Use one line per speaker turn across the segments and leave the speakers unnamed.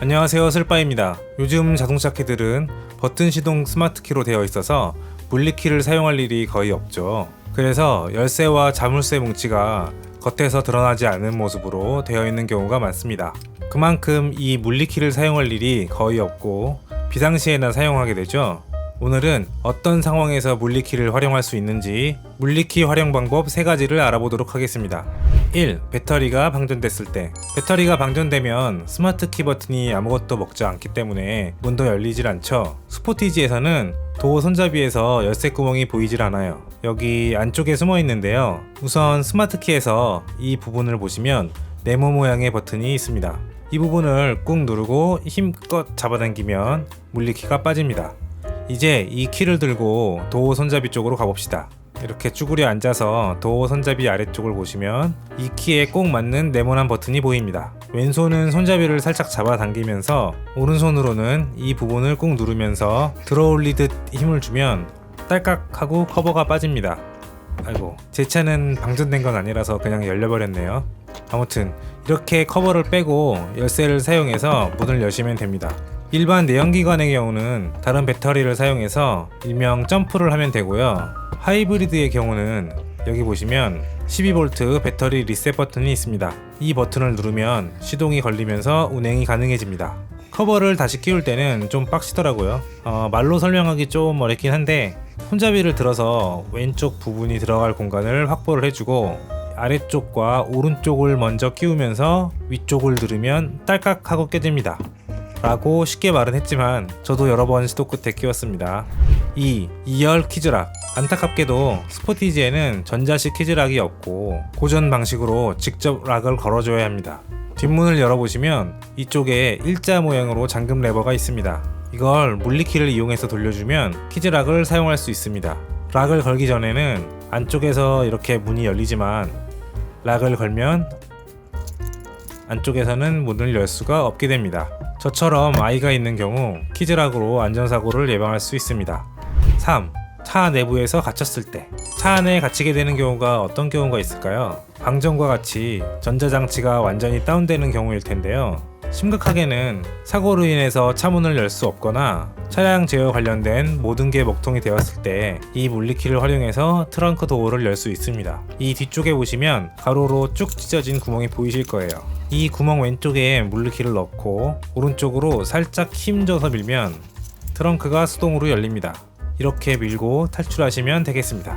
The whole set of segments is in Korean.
안녕하세요 슬빠입니다. 요즘 자동차 키들은 버튼 시동 스마트 키로 되어 있어서 물리키를 사용할 일이 거의 없죠. 그래서 열쇠와 자물쇠 뭉치가 겉에서 드러나지 않은 모습으로 되어 있는 경우가 많습니다. 그만큼 이 물리키를 사용할 일이 거의 없고 비상시에나 사용하게 되죠. 오늘은 어떤 상황에서 물리키를 활용할 수 있는지 물리키 활용 방법 3가지를 알아보도록 하겠습니다. 1. 배터리가 방전됐을 때 배터리가 방전되면 스마트 키 버튼이 아무것도 먹지 않기 때문에 문도 열리질 않죠. 스포티지에서는 도어 손잡이에서 열쇠 구멍이 보이질 않아요. 여기 안쪽에 숨어 있는데요. 우선 스마트 키에서 이 부분을 보시면 네모 모양의 버튼이 있습니다. 이 부분을 꾹 누르고 힘껏 잡아당기면 물리키가 빠집니다. 이제 이 키를 들고 도어 손잡이 쪽으로 가봅시다. 이렇게 쭈그려 앉아서 도어 손잡이 아래쪽을 보시면 이 키에 꼭 맞는 네모난 버튼이 보입니다. 왼손은 손잡이를 살짝 잡아당기면서 오른손으로는 이 부분을 꾹 누르면서 들어올리듯 힘을 주면 딸깍 하고 커버가 빠집니다. 아이고 제 차는 방전된 건 아니라서 그냥 열려버렸네요. 아무튼 이렇게 커버를 빼고 열쇠를 사용해서 문을 여시면 됩니다. 일반 내연기관의 경우는 다른 배터리를 사용해서 일명 점프를 하면 되고요. 하이브리드의 경우는 여기 보시면 12V 배터리 리셋 버튼이 있습니다. 이 버튼을 누르면 시동이 걸리면서 운행이 가능해집니다. 커버를 다시 끼울 때는 좀 빡시더라고요. 어, 말로 설명하기 좀 어렵긴 한데 손잡이를 들어서 왼쪽 부분이 들어갈 공간을 확보를 해주고 아래쪽과 오른쪽을 먼저 끼우면서 위쪽을 누르면 딸깍 하고 깨집니다. 라고 쉽게 말은 했지만 저도 여러 번 시도 끝에 끼웠습니다. 2. 2열 키즈락 안타깝게도 스포티지에는 전자식 키즈락이 없고 고전 방식으로 직접 락을 걸어줘야 합니다. 뒷문을 열어보시면 이쪽에 일자 모양으로 잠금 레버가 있습니다. 이걸 물리키를 이용해서 돌려주면 키즈락을 사용할 수 있습니다. 락을 걸기 전에는 안쪽에서 이렇게 문이 열리지만 락을 걸면 안쪽에서는 문을 열 수가 없게 됩니다. 저처럼 아이가 있는 경우 키즈락으로 안전사고를 예방할 수 있습니다. 3. 차 내부에서 갇혔을 때. 차 안에 갇히게 되는 경우가 어떤 경우가 있을까요? 방전과 같이 전자장치가 완전히 다운되는 경우일 텐데요. 심각하게는 사고로 인해서 차문을 열 수 없거나 차량 제어 관련된 모든 게 먹통이 되었을 때 이 물리키를 활용해서 트렁크 도어를 열 수 있습니다. 이 뒤쪽에 보시면 가로로 쭉 찢어진 구멍이 보이실 거예요. 이 구멍 왼쪽에 물리키를 넣고 오른쪽으로 살짝 힘줘서 밀면 트렁크가 수동으로 열립니다. 이렇게 밀고 탈출하시면 되겠습니다.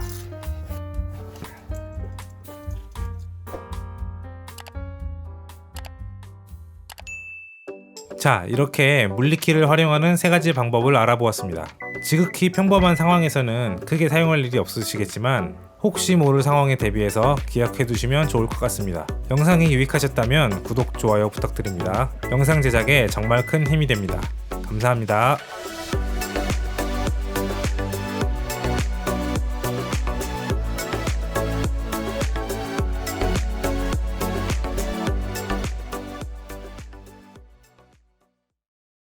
자, 이렇게 물리키를 활용하는 세 가지 방법을 알아보았습니다. 지극히 평범한 상황에서는 크게 사용할 일이 없으시겠지만 혹시 모를 상황에 대비해서 기억해 두시면 좋을 것 같습니다. 영상이 유익하셨다면 구독, 좋아요 부탁드립니다. 영상 제작에 정말 큰 힘이 됩니다. 감사합니다.